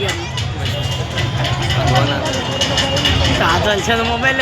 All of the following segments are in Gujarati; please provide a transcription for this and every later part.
છીએ સાધન છે તો મોબાઈલ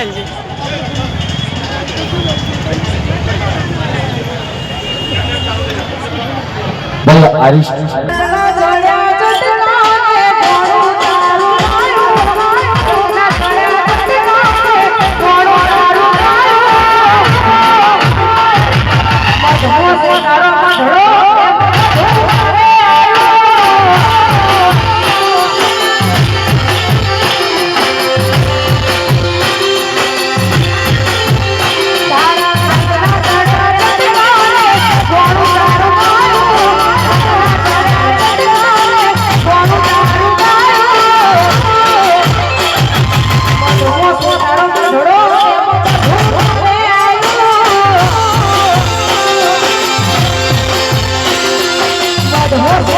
Hard, hard, hard.